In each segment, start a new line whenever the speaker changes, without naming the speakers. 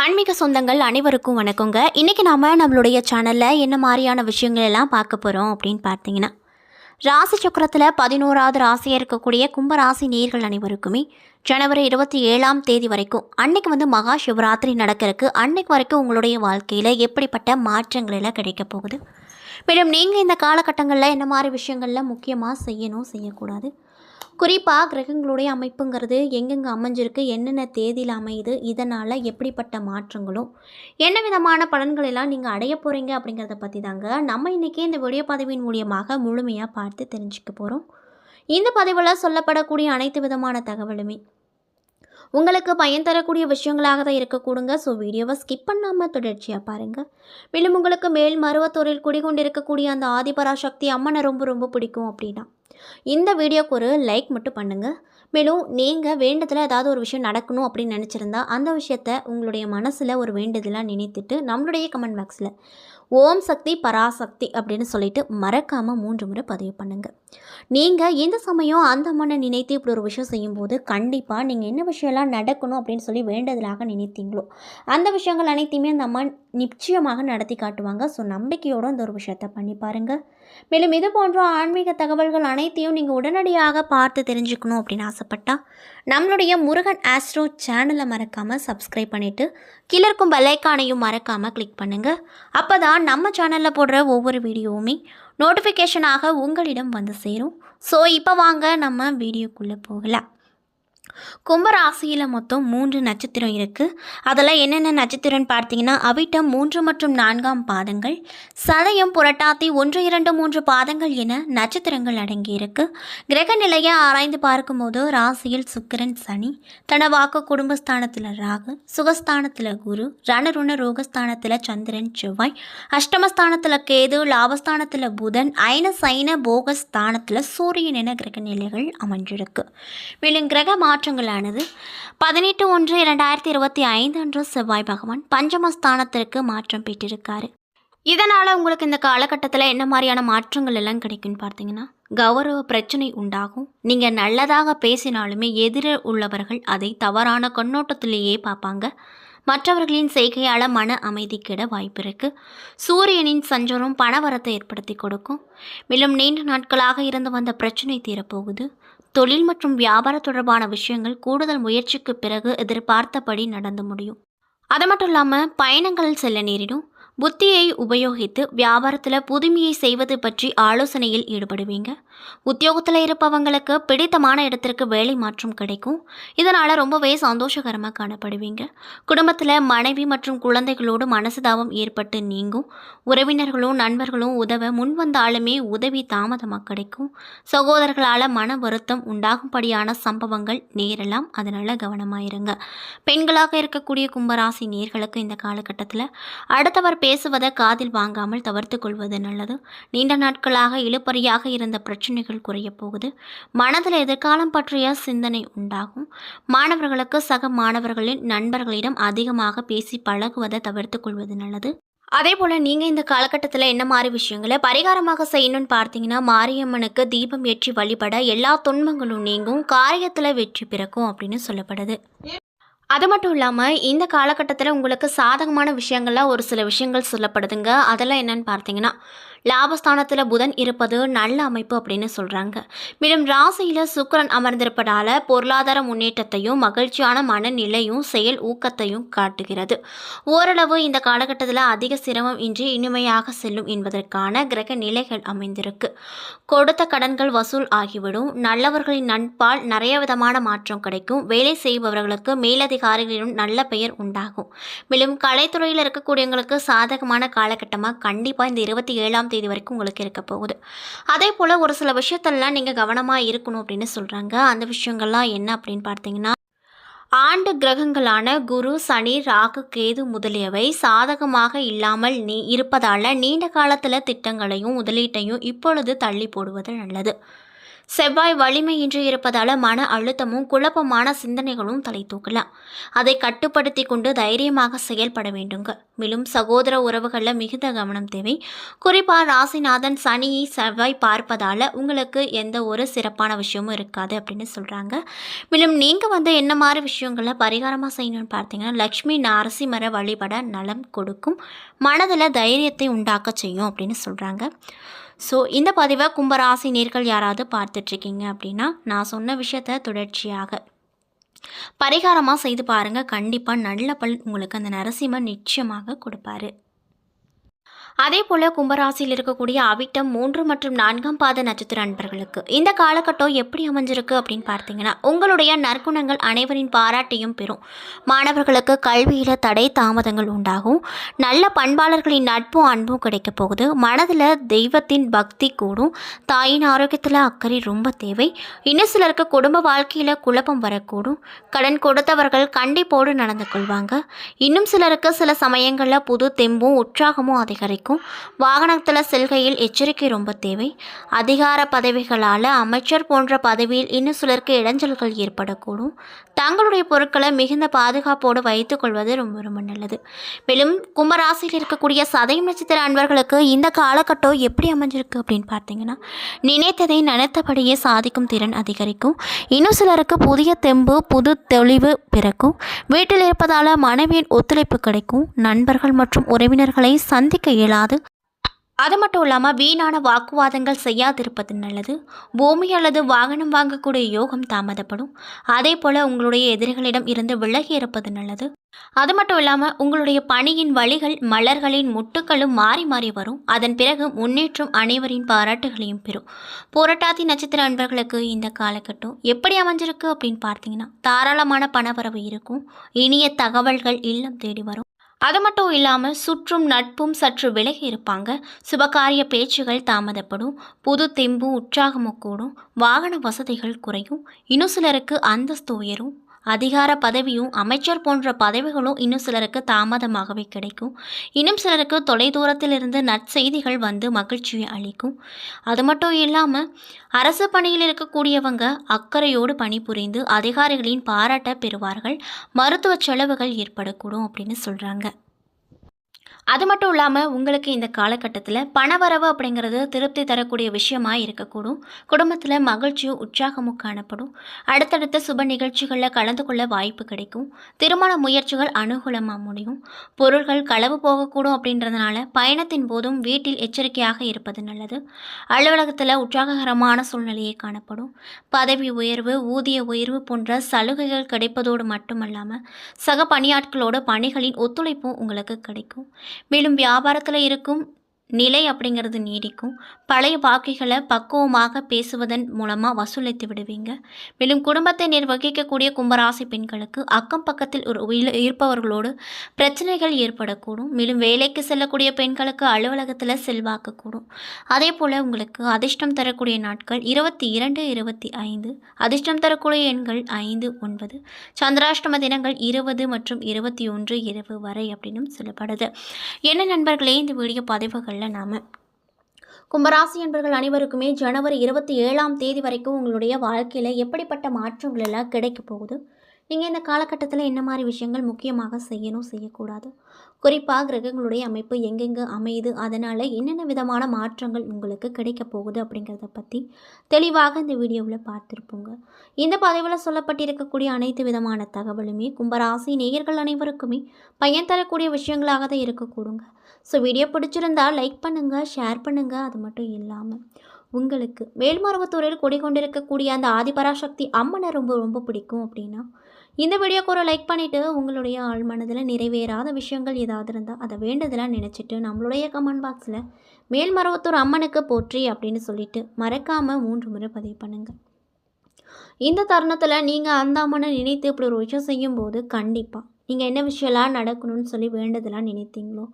ஆன்மீக சொந்தங்கள் அனைவருக்கும் வணக்கங்க. இன்றைக்கி நாம் நம்மளுடைய சேனலில் என்ன மாதிரியான விஷயங்கள் எல்லாம் பார்க்க போகிறோம் அப்படின்னு பார்த்தீங்கன்னா ராசி சக்கரத்தில் பதினோராவது ராசியாக இருக்கக்கூடிய கும்பராசி நேர்கள் அனைவருக்குமே ஜனவரி இருபத்தி ஏழாம் தேதி வரைக்கும் அன்னைக்கு வந்து மகா சிவராத்திரி நடக்கிறதுக்கு அன்னைக்கு வரைக்கும் உங்களுடைய வாழ்க்கையில் எப்படிப்பட்ட மாற்றங்கள் எல்லாம் கிடைக்க போகுது. மேடம் நீங்கள் இந்த காலகட்டங்களில் என்ன மாதிரி விஷயங்களில் முக்கியமாக செய்யணும் செய்யக்கூடாது. குறிப்பாக கிரகங்களுடைய அமைப்புங்கிறது எங்கெங்கே அமைஞ்சிருக்கு என்னென்ன தேதியில் அமையுது இதனால் எப்படிப்பட்ட மாற்றங்களும் என்ன விதமான பலன்களெல்லாம் நீங்கள் அடைய போகிறீங்க அப்படிங்கிறத பற்றி தாங்க நம்ம இன்றைக்கி இந்த வீடியோ பதிவின் மூலியமாக முழுமையாக பார்த்து தெரிஞ்சுக்க போகிறோம் இந்த பதிவில் சொல்லப்படக்கூடிய அனைத்து விதமான தகவலுமே உங்களுக்கு பயன் தரக்கூடிய விஷயங்களாக தான் இருக்கக்கூடுங்க. ஸோ வீடியோவை ஸ்கிப் பண்ணாமல் தொடர்ச்சியாக பாருங்கள் மேலும் உங்களுக்கு மேல் மருவத்தூரில் குடிகொண்டிருக்கக்கூடிய அந்த ஆதிபராசக்தி அம்மனை ரொம்ப ரொம்ப பிடிக்கும் அப்படின்னா இந்த வீடியோக்கு ஒரு லைக் மட்டும் பண்ணுங்கள் மேலும் நீங்கள் வேண்டதில் ஏதாவது ஒரு விஷயம் நடக்கணும் அப்படின்னு நினச்சிருந்தா அந்த விஷயத்த உங்களுடைய மனசில் ஒரு வேண்டுதலாக நினைத்துட்டு நம்மளுடைய கமெண்ட் பாக்ஸில் ஓம் சக்தி பராசக்தி அப்படின்னு சொல்லிட்டு மறக்காமல் மூன்று முறை பதிவு பண்ணுங்கள் நீங்கள் எந்த சமயம் அந்த மனை நினைத்து இப்படி ஒரு விஷயம் செய்யும்போது கண்டிப்பாக நீங்கள் என்ன விஷயம்லாம் நடக்கணும் அப்படின்னு சொல்லி வேண்டதலாக நினைத்தீங்களோ அந்த விஷயங்கள் அனைத்தையுமே அந்த அம்மா நிச்சயமாக நடத்தி காட்டுவாங்க. ஸோ நம்பிக்கையோடு இந்த ஒரு விஷயத்தை பண்ணி பாருங்கள் மேலும் இது போன்ற ஆன்மீக தகவல்கள் அனைத்தையும் நீங்கள் உடனடியாக பார்த்து தெரிஞ்சுக்கணும் அப்படின்னு ஆசைப்பட்டா நம்மளுடைய முருகன் ஆஸ்ட்ரோ சேனலை மறக்காமல் சப்ஸ்கிரைப் பண்ணிவிட்டு கீழே இருக்கும் பெல்லைக்கானையும் மறக்காமல் கிளிக் பண்ணுங்கள் அப்போ தான் நம்ம சேனலில் போடுற ஒவ்வொரு வீடியோவுமே நோட்டிஃபிகேஷனாக உங்களிடம் வந்து சேரும். ஸோ இப்போ வாங்க நம்ம வீடியோக்குள்ளே போகலாம். கும்பராசியில் மொத்தம் மூன்று நட்சத்திரம் இருக்குது அதெல்லாம் என்னென்ன நட்சத்திரம்னு பார்த்தீங்கன்னா அவிட்டம் மூன்று மற்றும் நான்காம் பாதங்கள் சதயம் புரட்டாத்தி ஒன்று இரண்டு மூன்று பாதங்கள் என நட்சத்திரங்கள் அடங்கியிருக்கு கிரக நிலையை ஆராய்ந்து பார்க்கும்போது ராசியில் சுக்கிரன் சனி தனவாக்கு குடும்பஸ்தானத்தில் ராகு சுகஸ்தானத்தில் குரு ரணருண ரோகஸ்தானத்தில் சந்திரன் செவ்வாய் அஷ்டமஸ்தானத்தில் கேது லாபஸ்தானத்தில் புதன் ஐன சைன போகஸ்தானத்தில் சூரியன் என கிரக நிலைகள் அமைஞ்சிருக்கு. மேலும் கிரக மாற்ற மாற்றங்களானது. பதினெட்டு ஒன்று இரண்டாயிரத்தி இருபத்தி ஐந்து அன்று செவ்வாய் பகவான் பஞ்சமஸ்தானத்திற்கு மாற்றம் பெற்றிருக்காரு. இதனால் உங்களுக்கு இந்த காலகட்டத்தில் என்ன மாதிரியான மாற்றங்கள் எல்லாம் கிடைக்கும்னு பார்த்தீங்கன்னா கௌரவ பிரச்சனை உண்டாகும். நீங்கள் நல்லதாக பேசினாலுமே எதிர உள்ளவர்கள் அதை தவறான கண்ணோட்டத்திலேயே பார்ப்பாங்க. மற்றவர்களின் செய்கையால் மன அமைதி கெட வாய்ப்பு இருக்குது சூரியனின் சஞ்சாரம் பணவரத்தை ஏற்படுத்தி கொடுக்கும். மேலும் நீண்ட நாட்களாக இருந்து வந்த பிரச்சனை தீரப்போகுது. தொழில் மற்றும் வியாபார தொடர்பான விஷயங்கள் கூடுதல் முயற்சிக்கு பிறகு எதிர்பார்த்தபடி நடந்து முடியும். அது மட்டும் இல்லாமல் பயணங்கள் செல்ல நேரிடும். புத்தியை உபயோகித்து வியாபாரத்தில் புதுமையை செய்வது பற்றி ஆலோசனையில் ஈடுபடுவீங்க. உத்தியோகத்தில் இருப்பவங்களுக்கு பிடித்தமான இடத்திற்கு வேலை மாற்றம் கிடைக்கும். இதனால் ரொம்பவே சந்தோஷகரமாக காணப்படுவீங்க. குடும்பத்தில் மனைவி மற்றும் குழந்தைகளோடு மனசுதாபம் ஏற்பட்டு நீங்கும். உறவினர்களும் நண்பர்களும் உதவ முன் வந்தாலுமே உதவி தாமதமாக கிடைக்கும். சகோதரர்களால் மன வருத்தம் உண்டாகும்படியான சம்பவங்கள் நேரலாம். அதனால் கவனமாயிருங்க பெண்களாக இருக்கக்கூடிய கும்பராசி நேர்களுக்கு இந்த காலகட்டத்தில் அடுத்தவர் பேசுவதை காதில் வாங்காமல் தவிர்த்து கொள்வது நல்லது. நீண்ட நாட்களாக இழுபறியாக இருந்த பிரச்சனைகள் குறையப் போகுது. மனதில் எதிர்காலம் பற்றிய சிந்தனை உண்டாகும். மாணவர்களுக்கு சக மாணவர்களின் நண்பர்களிடம் அதிகமாக பேசி பழகுவதை தவிர்த்து கொள்வது நல்லது. அதே போல் நீங்கள் இந்த காலகட்டத்தில் என்ன மாதிரி விஷயங்களை பரிகாரமாக செய்யணும்னு பார்த்தீங்கன்னா மாரியம்மனுக்கு தீபம் ஏற்றி வழிபட எல்லா துன்பங்களும் நீங்கும் காரியத்தில் வெற்றி பிறக்கும் அப்படின்னு சொல்லப்படுது. அது மட்டும் இல்லாமல் இந்த காலகட்டத்தில் உங்களுக்கு சாதகமான விஷயங்கள்லாம் ஒரு சில விஷயங்கள் சொல்லப்படுதுங்க. அதெல்லாம் என்னன்னு பார்த்தீங்கன்னா லாபஸ்தானத்தில் புதன் இருப்பது நல்ல அமைப்பு அப்படின்னு சொல்கிறாங்க மேலும் ராசியில் சுக்கரன் அமர்ந்திருப்பதால் பொருளாதார முன்னேற்றத்தையும் மகிழ்ச்சியான மனநிலையும் செயல் ஊக்கத்தையும் காட்டுகிறது. ஓரளவு இந்த காலகட்டத்தில் அதிக சிரமம் இன்றி இனிமையாக செல்லும் என்பதற்கான கிரக நிலைகள் அமைந்திருக்கு. கொடுத்த கடன்கள் வசூல் ஆகிவிடும். நல்லவர்களின் நட்பால் நிறைய விதமான மாற்றம் கிடைக்கும். வேலை செய்பவர்களுக்கு மேலதிகாரிகளிடம் நல்ல பெயர் உண்டாகும். மேலும் கலைத்துறையில் இருக்கக்கூடியவங்களுக்கு சாதகமான காலகட்டமாக கண்டிப்பாக இந்த இருபத்தி ஏழாம் தேதி வரைக்கும் உங்களுக்கு இருக்க போகுது. அதே போல் ஒரு சில விஷயத்தெல்லாம் நீங்கள் கவனமாக இருக்கணும் அப்படின்னு சொல்கிறாங்க அந்த விஷயங்கள்லாம் என்ன அப்படின்னு பார்த்தீங்கன்னா ஆண்டு கிரகங்களான குரு சனி ராகு கேது முதலியவை சாதகமாக இல்லாமல் நீ இருப்பதால் நீண்ட காலத்தில் திட்டங்களையும் முதலீட்டையும் இப்பொழுது தள்ளி போடுவது நல்லது. செவ்வாய் வலிமையின்றி இருப்பதால் மன அழுத்தமும் குழப்பமான சிந்தனைகளும் தலை தூக்கலாம் அதை கட்டுப்படுத்தி கொண்டு தைரியமாக செயல்பட வேண்டுங்க. மேலும் சகோதர உறவுகளில் மிகுந்த கவனம் தேவை. குறிப்பாக ராசிநாதன் சனியை செவ்வாய் பார்ப்பதால் உங்களுக்கு எந்த ஒரு சிறப்பான விஷயமும் இருக்காது அப்படின்னு சொல்கிறாங்க மேலும் நீங்கள் வந்து என்ன மாதிரி விஷயங்களை பரிகாரமாக செய்யணும்னு பார்த்தீங்கன்னா லக்ஷ்மி நரசிம்மரை வழிபட நலம் கொடுக்கும். மனதில் தைரியத்தை உண்டாக்க செய்யும் அப்படின்னு சொல்கிறாங்க ஸோ இந்த பதிவை கும்பராசி நேர்கள் யாராவது பார்த்துட்ருக்கீங்க அப்படின்னா நான் சொன்ன விஷயத்த தொடர்ச்சியாக பரிகாரமாக செய்து பாருங்கள் கண்டிப்பாக நல்ல பல் உங்களுக்கு அந்த நரசிம்மன் நிச்சயமாக கொடுப்பாரு. அதே போல் கும்பராசியில் இருக்கக்கூடிய அவிட்டம் மூன்று மற்றும் நான்காம் பாத நட்சத்திர அன்பர்களுக்கு இந்த காலகட்டம் எப்படி அமைஞ்சிருக்கு அப்படின்னு பார்த்தீங்கன்னா உங்களுடைய நற்குணங்கள் அனைவரின் பாராட்டையும் பெறும். மாணவர்களுக்கு கல்வியில் தடை தாமதங்கள் உண்டாகும். நல்ல பண்பாளர்களின் நட்பும் அன்பும் கிடைக்க போகுது. மனதில் தெய்வத்தின் பக்தி கூடும். தாயின் ஆரோக்கியத்தில் அக்கறை ரொம்ப தேவை. இன்னும் சிலருக்கு குடும்ப வாழ்க்கையில் குழப்பம் வரக்கூடும். கடன் கொடுத்தவர்கள் கண்டிப்போடு நடந்து கொள்வாங்க. இன்னும் சிலருக்கு சில சமயங்களில் புது தெம்பும் உற்சாகமும் அதிகரிக்கும். வாகனத்தில் செல்கையில் எச்சரிக்கை ரொம்ப தேவை. அதிகார பதவிகளால் அமைச்சர் போன்ற பதவியில் இன்னும் சிலருக்கு இடைஞ்சல்கள் ஏற்படக்கூடும். தங்களுடைய பொருட்களை மிகுந்த பாதுகாப்போடு வைத்துக் கொள்வது ரொம்ப ரொம்ப நல்லது. மேலும் கும்பராசியில் இருக்கக்கூடிய சதயம் நட்சத்திர அன்பர்களுக்கு இந்த காலகட்டம் எப்படி அமைஞ்சிருக்கு அப்படின்னு பார்த்தீங்கன்னா நினைத்ததை நினைத்தபடியே சாதிக்கும் திறன் அதிகரிக்கும். இன்னும் சிலருக்கு புதிய தெம்பு புது தெளிவு பிறக்கும். வீட்டில் இருப்பதால் மனைவியின் ஒத்துழைப்பு கிடைக்கும். நண்பர்கள் மற்றும் உறவினர்களை சந்திக்க இயலாது. அது மட்டும் இல்லாமல் வீணான வாக்குவாதங்கள் செய்யாதிருப்பது நல்லது. பூமி அல்லது வாகனம் வாங்கக்கூடிய யோகம் தாமதப்படும். அதே போல் உங்களுடைய எதிரிகளிடம் இருந்து விலகி இருப்பது நல்லது. அது மட்டும் இல்லாமல் உங்களுடைய பணியின் வழிகள் மலர்களின் முட்டுக்களும் மாறி மாறி வரும். அதன் பிறகு முன்னேற்றம் அனைவரின் பாராட்டுகளையும் பெறும். புரட்டாதி நட்சத்திர அன்பர்களுக்கு இந்த காலகட்டம் எப்படி அமைஞ்சிருக்கு அப்படின்னு பார்த்தீங்கன்னா தாராளமான பணவரவு இருக்கும். இனிய தகவல்கள் இல்லம் தேடி வரும். அது மட்டும் இல்லாமல் சுற்றும் நட்பும் சற்று விலகி இருப்பாங்க. சுபகாரிய பேச்சுகள் தாமதப்படும். புது தெம்பு உற்சாகமும் கூடும். வாகன வசதிகள் குறையும். இன்னும் சிலருக்கு அந்தஸ்து உயரும். அதிகார பதவியும் அமைச்சர் போன்ற பதவிகளும் இன்னும் சிலருக்கு தாமதமாகவே கிடைக்கும். இன்னும் சிலருக்கு தொலைதூரத்திலிருந்து நற்செய்திகள் வந்து மகிழ்ச்சியை அளிக்கும். அது மட்டும் இல்லாமல் அரசு பணியில் இருக்கக்கூடியவங்க அக்கறையோடு பணிபுரிந்து அதிகாரிகளின் பாராட்ட பெறுவார்கள். மருத்துவ செலவுகள் ஏற்படக்கூடும் அப்படின்னு சொல்கிறாங்க அது மட்டும் இல்லாமல் உங்களுக்கு இந்த காலகட்டத்தில் பணவரவு அப்படிங்கிறது திருப்தி தரக்கூடிய விஷயமாக இருக்கக்கூடும். குடும்பத்தில் மகிழ்ச்சியும் உற்சாகமும் காணப்படும். அடுத்தடுத்த சுப நிகழ்ச்சிகளில் கலந்து கொள்ள வாய்ப்பு கிடைக்கும். திருமண முயற்சிகள் அனுகூலமாக முடியும். பொருள்கள் களவு போகக்கூடும் அப்படின்றதுனால பயணத்தின் போதும் வீட்டில் எச்சரிக்கையாக இருப்பது நல்லது. அலுவலகத்தில் உற்சாககரமான சூழ்நிலையே காணப்படும். பதவி உயர்வு ஊதிய உயர்வு போன்ற சலுகைகள் கிடைப்பதோடு மட்டுமல்லாமல் சக பணியாட்களோட பணிகளின் ஒத்துழைப்பும் உங்களுக்கு கிடைக்கும். மேலும் வியாபாரத்தில் இருக்கும் நிலை அப்படிங்கிறது நீடிக்கும். பழைய பாக்கிகளை பக்குவமாக பேசுவதன் மூலமாக வசூலித்து விடுவீங்க. மேலும் குடும்பத்தை நிர்வகிக்கக்கூடிய கும்பராசி பெண்களுக்கு அக்கம் பக்கத்தில் ஒரு உயிர் இருப்பவர்களோடு பிரச்சனைகள் ஏற்படக்கூடும். மேலும் வேலைக்கு செல்லக்கூடிய பெண்களுக்கு அலுவலகத்தில் செல்வாக்கக்கூடும் அதே போல் உங்களுக்கு அதிர்ஷ்டம் தரக்கூடிய நாட்கள் இருபத்தி இரண்டு இருபத்தி ஐந்து. அதிர்ஷ்டம் தரக்கூடிய எண்கள் ஐந்து ஒன்பது. சந்திராஷ்டம தினங்கள் இருபது மற்றும் இருபத்தி ஒன்று இரவு வரை அப்படின்னும் சொல்லப்படுது. என்ன நண்பர்களே இந்த வீடியோ பதிவுகள் பதிவுகளில் நாம். கும்பராசி என்பர்கள் அனைவருக்குமே ஜனவரி இருபத்தி ஏழாம் தேதி வரைக்கும் உங்களுடைய வாழ்க்கையில் எப்படிப்பட்ட மாற்றங்கள் எல்லாம் கிடைக்க போகுது? நீங்கள் இந்த காலகட்டத்தில் என்ன மாதிரி விஷயங்கள் முக்கியமாக செய்யணும் செய்யக்கூடாது? குறிப்பாக கிரகங்களுடைய அமைப்பு எங்கெங்கே அமையுது? அதனால் என்னென்ன விதமான மாற்றங்கள் உங்களுக்கு கிடைக்க போகுது அப்படிங்கிறத பற்றி தெளிவாக இந்த வீடியோவில் பார்த்துருப்போங்க. இந்த பதிவில் சொல்லப்பட்டிருக்கக்கூடிய அனைத்து விதமான தகவலுமே கும்பராசி நேயர்கள் அனைவருக்குமே பயன் தரக்கூடிய விஷயங்களாக தான் இருக்கக்கூடுங்க. ஸோ வீடியோ பிடிச்சிருந்தா லைக் பண்ணுங்கள் ஷேர் பண்ணுங்கள் அது மட்டும் இல்லாமல் உங்களுக்கு மேல்மருவத்தூரில் கொடிக்கொண்டிருக்கக்கூடிய அந்த ஆதிபராசக்தி அம்மனை ரொம்ப ரொம்ப பிடிக்கும் அப்படின்னா இந்த வீடியோக்கு ஒரு லைக் பண்ணிவிட்டு உங்களுடைய ஆள் மனதில் நிறைவேறாத விஷயங்கள் ஏதாவது இருந்தால் அதை வேண்டதெல்லாம் நினச்சிட்டு நம்மளுடைய கமெண்ட் பாக்ஸில் மேல்மருவத்தூர் அம்மனுக்கு போற்றி அப்படின்னு சொல்லிட்டு மறக்காமல் மூன்று முறை பதிவு பண்ணுங்கள் இந்த தருணத்தில் நீங்கள் அந்த அம்மனை நினைத்து இப்படி ஒரு விஷயம் செய்யும்போது கண்டிப்பாக நீங்கள் என்ன விஷயம்லாம் நடக்கணும்னு சொல்லி வேண்டதெல்லாம் நினைத்தீங்களோ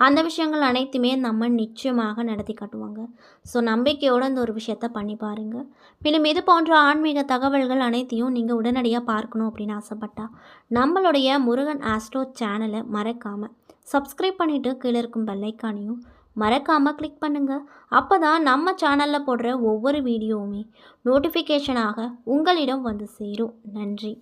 அந்த விஷயங்கள் அனைத்துமே நம்ம நிச்சயமாக நடத்தி காட்டுவாங்க. ஸோ நம்பிக்கையோடு அந்த ஒரு விஷயத்த பண்ணி பாருங்கள் மேலும் இது போன்ற ஆன்மீக தகவல்கள் அனைத்தையும் நீங்கள் உடனடியாக பார்க்கணும் அப்படின்னு ஆசைப்பட்டா நம்மளுடைய முருகன் ஆஸ்ட்ரோ சேனலை மறக்காமல் சப்ஸ்கிரைப் பண்ணிவிட்டு கீழே இருக்கும் பெல்லைக்கானையும் மறக்காமல் கிளிக் பண்ணுங்கள் அப்போ தான் நம்ம சேனலில் போடுற ஒவ்வொரு வீடியோவுமே நோட்டிஃபிகேஷனாக உங்களிடம் வந்து சேரும். நன்றி.